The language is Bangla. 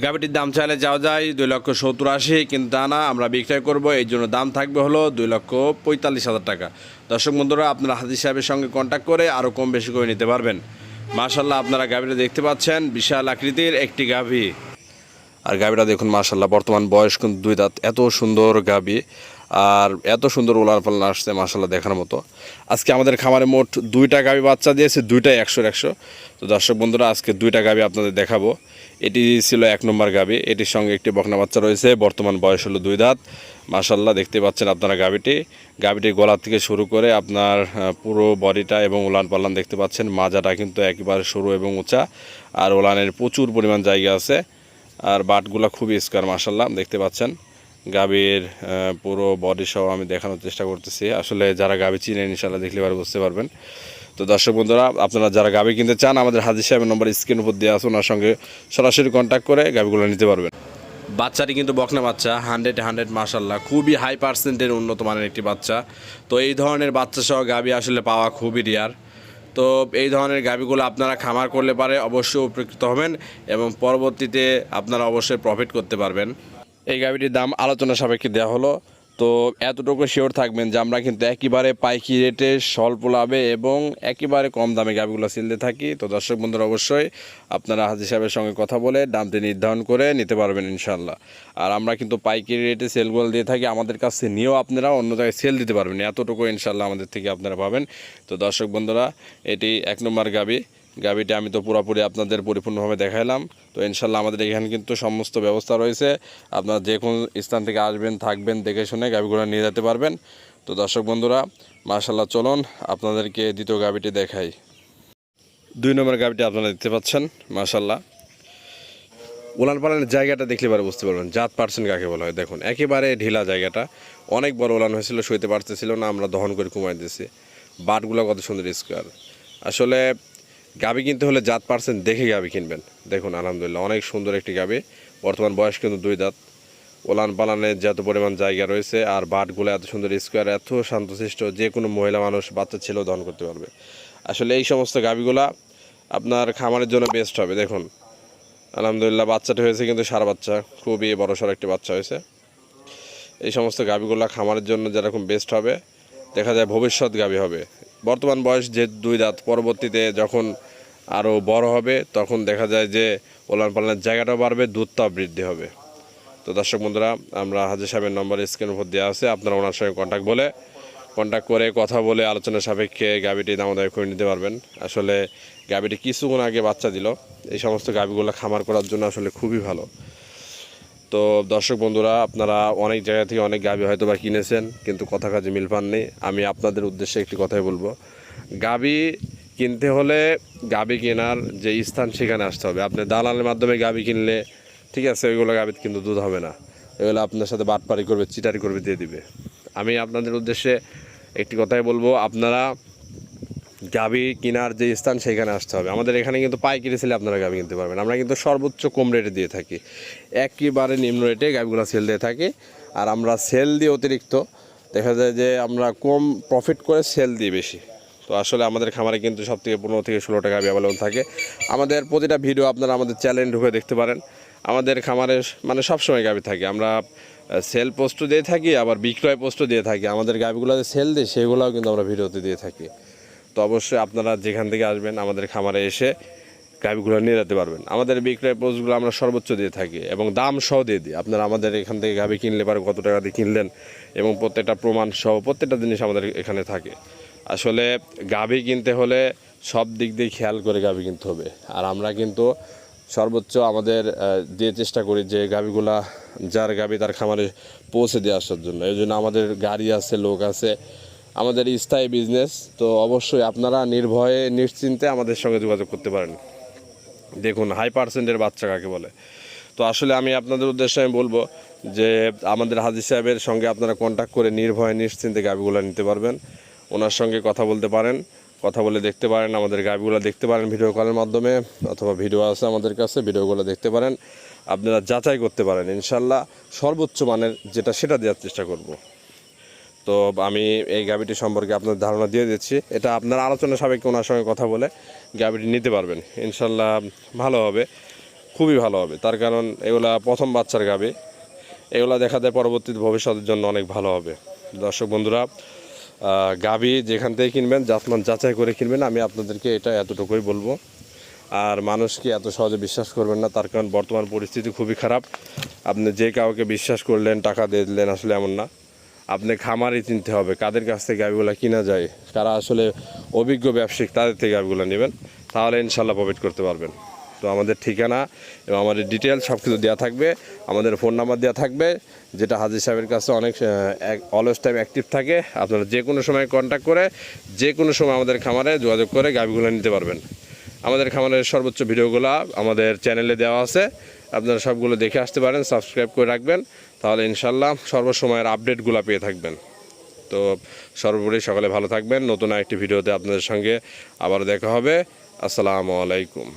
গাভিটির দাম চাইলে যাওয়া যায় দুই লক্ষ সত্তর আশি, কিন্তু তা না, আমরা বিক্রয় করব। এই জন্য দাম থাকবে হলো দুই লক্ষ পঁয়তাল্লিশ হাজার টাকা। দর্শক বন্ধুরা, আপনারা হাজির সাহেবের সঙ্গে কন্ট্যাক্ট করে আরও কম বেশি করে নিতে পারবেন। মার্শাল্লাহ আপনারা গাভিটা দেখতে পাচ্ছেন, বিশাল আকৃতির একটি গাভি। আর গাভিটা দেখুন মার্শাল্লাহ বর্তমান বয়স কিন্তু দুই দাঁত। এত সুন্দর গাভি। আর এত সুন্দর ওলার পাল্লা আসছে মার্শাল্লাহ দেখার মতো। আজকে আমাদের খামারে মোট দুইটা গাভি বাচ্চা দিয়েছে, দুইটাই একশোর একশো। তো দর্শক বন্ধুরা, আজকে দুইটা গাভি আপনাদের দেখাবো। এটি ছিল এক নম্বর গাভি এটির সঙ্গে একটি বকনা বাচ্চা রয়েছে, বর্তমান বয়স হলো দুই দাঁত। মার্শাল্লাহ দেখতে পাচ্ছেন আপনারা গাভিটি গাভিটির গলা থেকে শুরু করে আপনার পুরো বডিটা এবং উলান পাল্লান দেখতে পাচ্ছেন। মাজাটা কিন্তু একেবারে সরু এবং উঁচা, আর ওলানের প্রচুর পরিমাণ জায়গা আছে। আর বাটগুলো খুবই স্কোয়ার মার্শাল্লাহ দেখতে পাচ্ছেন। গাভীর পুরো বডি সহ আমি দেখানোর চেষ্টা করতেছি। আসলে যারা গাভী চিনেন ইনশাল্লাহ দেখলে পারে বুঝতে পারবেন। তো দর্শক বন্ধুরা, আপনারা যারা গাভী কিনতে চান, আমাদের হাজির সাহেবের নম্বর স্ক্রিন উপর দিয়ে আসুন ওনার সঙ্গে সরাসরি কন্ট্যাক্ট করে গাভীগুলো নিতে পারবেন। বাচ্চাটি কিন্তু বকনা বাচ্চা হান্ড্রেড হান্ড্রেড মাসাল্লাহ খুবই হাই পার্সেন্টের উন্নত মানের একটি বাচ্চা। তো এই ধরনের বাচ্চা সহ গাভী আসলে পাওয়া খুবই রেয়ার তো এই ধরনের গাভীগুলো আপনারা খামার করলে পারে অবশ্যই উপকৃত হবেন এবং পরবর্তীতে আপনারা অবশ্যই প্রফিট করতে পারবেন। এই গাভীটির দাম আলোচনা সাপেক্ষে দেওয়া হলো। তো এতটুকু শিওর থাকবেন যে আমরা কিন্তু একেবারে পাইকি রেটে স্বল্প লাভে এবং একেবারে কম দামে গাভীগুলো সিলতে থাকি। তো দর্শক বন্ধুরা, অবশ্যই আপনারা হাজির সাহেবের সঙ্গে কথা বলে দামটি নির্ধারণ করে নিতে পারবেন ইনশাল্লাহ আর আমরা কিন্তু পাইকারি রেটে সেলগুলো দিয়ে থাকি, আমাদের কাছে নিয়েও আপনারা অন্য জায়গায় সেল দিতে পারবেন। এতটুকু ইনশাল্লাহ আমাদের থেকে আপনারা পাবেন। তো দর্শক বন্ধুরা, এটি এক নম্বর গাভী গাভীটি আমি তো পুরোপুরি আপনাদের পরিপূর্ণভাবে দেখাইলাম। তো ইনশাল্লাহ আমাদের এখানে কিন্তু সমস্ত ব্যবস্থা রয়েছে। আপনারা যে কোনো স্থান থেকে আসবেন, থাকবেন, দেখে শুনে গাভীগুলো নিয়ে যেতে পারবেন। তো দর্শক বন্ধুরা মার্শাল্লাহ চলুন আপনাদেরকে দ্বিতীয় গাভীটি দেখাই। দুই নম্বর গাভীটি আপনারা দেখতে পাচ্ছেন মার্শাল্লাহ উলান পালানের জায়গাটা দেখলে পারে বুঝতে পারবেন, জাত পার্সেন্ট কাকে বলা হয়। দেখুন, একেবারে ঢিলা জায়গাটা। অনেক বড় উলান হয়েছিল, সইতে পারতেছিল না, আমরা দহন করে কমাই দিয়েছি। বাটগুলো কত সুন্দর স্কোয়ার আসলে গাবি কিনতে হলে জাত পার্সেন্ট দেখে গাবি কিনবেন। দেখুন, আলহামদুলিল্লাহ, অনেক সুন্দর একটি গাবি। বর্তমান বয়স কিন্তু দুই দাঁত। ওলান পালানের যত পরিমাণ জায়গা রয়েছে আর বাটগুলো এত সুন্দর স্কোয়ার, এত শান্তশিষ্ট, যে কোনো মহিলা মানুষ, বাচ্চা ছেলেও দহন করতে পারবে। আসলে এই সমস্ত গাবিগুলা আপনার খামারের জন্য বেস্ট হবে। দেখুন, আলহামদুলিল্লাহ, বাচ্চাটা হয়েছে কিন্তু সারা বাচ্চা, খুবই বড় সড়ো একটি বাচ্চা হয়েছে। এই সমস্ত গাভিগুলো খামারের জন্য যেরকম বেস্ট হবে, দেখা যায় ভবিষ্যৎ গাভি হবে। বর্তমান বয়স যে দুই দাঁত, পরবর্তীতে যখন আরও বড় হবে, তখন দেখা যায় যে ওলান পালানের জায়গাটাও বাড়বে, দুধটাও বৃদ্ধি হবে। তো দর্শক বন্ধুরা, আমরা হাজির সাহেবের নম্বর স্ক্রিনের উপর দেওয়া আছে, আপনারা ওনার সঙ্গে কন্ট্যাক্ট বলে কন্ট্যাক্ট করে কথা বলে আলোচনা সাপেক্ষে গাভিটি দামোদয় করে নিতে পারবেন। আসলে গাভিটি কিছুক্ষণ আগে বাচ্চা দিল। এই সমস্ত গাভিগুলো খামার করার জন্য আসলে খুবই ভালো। তো দর্শক বন্ধুরা, আপনারা অনেক জায়গা থেকে অনেক গাভি হয়তো বা কিনেছেন, কিন্তু কথা কাজে মিল পাননি। আমি আপনাদের উদ্দেশ্যে একটি কথাই বলব। গাভি কিনতে হলে গাভি কেনার যে স্থান সেখানে আসতে হবে। আপনি দালালের মাধ্যমে গাভি কিনলে, ঠিক আছে, ওইগুলো গাভিতে কিন্তু দুধ হবে না। এগুলো আপনার সাথে বাটপারি করবে, চিটারি করবে, দিয়ে দিবে। আমি আপনাদের উদ্দেশ্যে একটি কথাই বলব। আপনারা গাভি কেনার যে স্থান সেখানে আসতে হবে। আমাদের এখানে কিন্তু পাইকারি সেলে আপনারা গাভি কিনতে পারবেন। আমরা কিন্তু সর্বোচ্চ কম রেটে দিয়ে থাকি। একেবারে নিম্ন রেটে গাভিগুলো সেল দিয়ে থাকি। আর আমরা সেল দিয়ে অতিরিক্ত, দেখা যায় যে আমরা কম প্রফিট করে সেল দিই বেশি। তো আসলে আমাদের খামারে কিন্তু সব থেকে পনেরো থেকে ষোলো টাকা অ্যাভেলেবল থাকে। আমাদের প্রতিটা ভিডিও আপনারা আমাদের চ্যানেল ঢুকে দেখতে পারেন। আমাদের খামারে মানে সবসময় গাভি থাকে। আমরা সেল পোস্টও দিয়ে থাকি, আবার বিক্রয় পোস্টও দিয়ে থাকি। আমাদের গাভিগুলো যে সেল দিই সেগুলোও কিন্তু আমরা ভিডিওতে দিয়ে থাকি। তো অবশ্যই আপনারা যেখান থেকে আসবেন আমাদের খামারে এসে গাভিগুলো নিয়ে যেতে পারবেন। আমাদের বিক্রয় পোস্টগুলো আমরা সর্বোচ্চ দিয়ে থাকি এবং দাম সহ দিয়ে দিই। আপনারা আমাদের এখান থেকে গাভি কিনলে পারে, কত টাকা দিয়ে কিনলেন এবং প্রত্যেকটা প্রমাণ সহ প্রত্যেকটা জিনিস আমাদের এখানে থাকে। আসলে গাভি কিনতে হলে সব দিক দিয়ে খেয়াল করে গাভি কিনতে হবে। আর আমরা কিন্তু সর্বোচ্চ আমাদের দিয়ে চেষ্টা করি যে গাভিগুলা, যার গাভি তার খামারে পৌঁছে দিয়ে আসার জন্য। এই জন্য আমাদের গাড়ি আছে, লোক আছে আমাদের স্থায়ী বিজনেস তো অবশ্যই আপনারা নির্ভয়ে, নিশ্চিন্তে আমাদের সঙ্গে যোগাযোগ করতে পারেন। দেখুন হাই পার্সেন্টের বাচ্চা কাকে বলে? তো আসলে আমি আপনাদের উদ্দেশ্যে আমি বলব যে, আমাদের হাজির সাহেবের সঙ্গে আপনারা কন্ট্যাক্ট করে নির্ভয়ে, নিশ্চিন্তে গাভিগুলো নিতে পারবেন। ওনার সঙ্গে কথা বলতে পারেন, কথা বলে দেখতে পারেন, আমাদের গাভিগুলো দেখতে পারেন ভিডিও কলের মাধ্যমে, অথবা ভিডিও আছে আমাদের কাছে ভিডিওগুলো দেখতে পারেন। আপনারা যাচাই করতে পারেন ইনশাল্লাহ সর্বোচ্চ মানের যেটা, সেটা দেওয়ার চেষ্টা করব। তো আমি এই গাভিটি সম্পর্কে আপনার ধারণা দিয়ে দিচ্ছি। এটা আপনার আলোচনা সাপেক্ষে ওনার সঙ্গে কথা বলে গাভিটি নিতে পারবেন। ইনশাল্লাহ ভালো হবে, খুবই ভালো হবে। তার কারণ এগুলা প্রথম বাচ্চার গাবে এগুলা দেখা যায় পরবর্তী ভবিষ্যতের জন্য অনেক ভালো হবে। দর্শক বন্ধুরা গাভী যেখান থেকে কিনবেন, জাতমান যাচাই করে কিনবেন, আমি আপনাদেরকে এটা এতটুকুই বলব। আর মানুষকে এত সহজে বিশ্বাস করবেন না, তার কারণ বর্তমান পরিস্থিতি খুবই খারাপ। আপনি যে কাউকে বিশ্বাস করলেন, টাকা দিয়ে দিলেন, আসলে এমন না। আপনি খামারই চিনতে হবে। কাদের কাছ থেকে গাভিগুলো কিনা যায়? কারা আসলে অভিজ্ঞ ব্যবসায়িক, তাদের থেকে গাভিগুলো নেবেন। তাহলে ইনশাল্লাহ প্রফিট করতে পারবেন। তো আমাদের ঠিকানা এবং আমাদের ডিটেল সব কিছু দেওয়া থাকবে। আমাদের ফোন নাম্বার দেওয়া থাকবে। যেটা হাজির সাহেবের কাছে অনেক অলওয়েজ টাইম অ্যাক্টিভ থাকে, আপনারা যে কোনো সময় কন্ট্যাক্ট করে যে কোনো সময় আমাদের খামারে যোগাযোগ করে গাভিগুলো নিতে পারবেন। আমাদের খামারের সর্বোচ্চ ভিডিওগুলো আমাদের চ্যানেলে দেওয়া আছে। আপনারা সবগুলো দেখে আসতে পারেন সাবস্ক্রাইব করে রাখবেন। তাহলে ইনশাল্লাহ সর্বসময়ের আপডেটগুলো পেয়ে থাকবেন। তো সর্বোপরি সকালে ভালো থাকবেন। নতুন একটি ভিডিওতে আপনাদের সঙ্গে আবার দেখা হবে। আসসালামু আলাইকুম।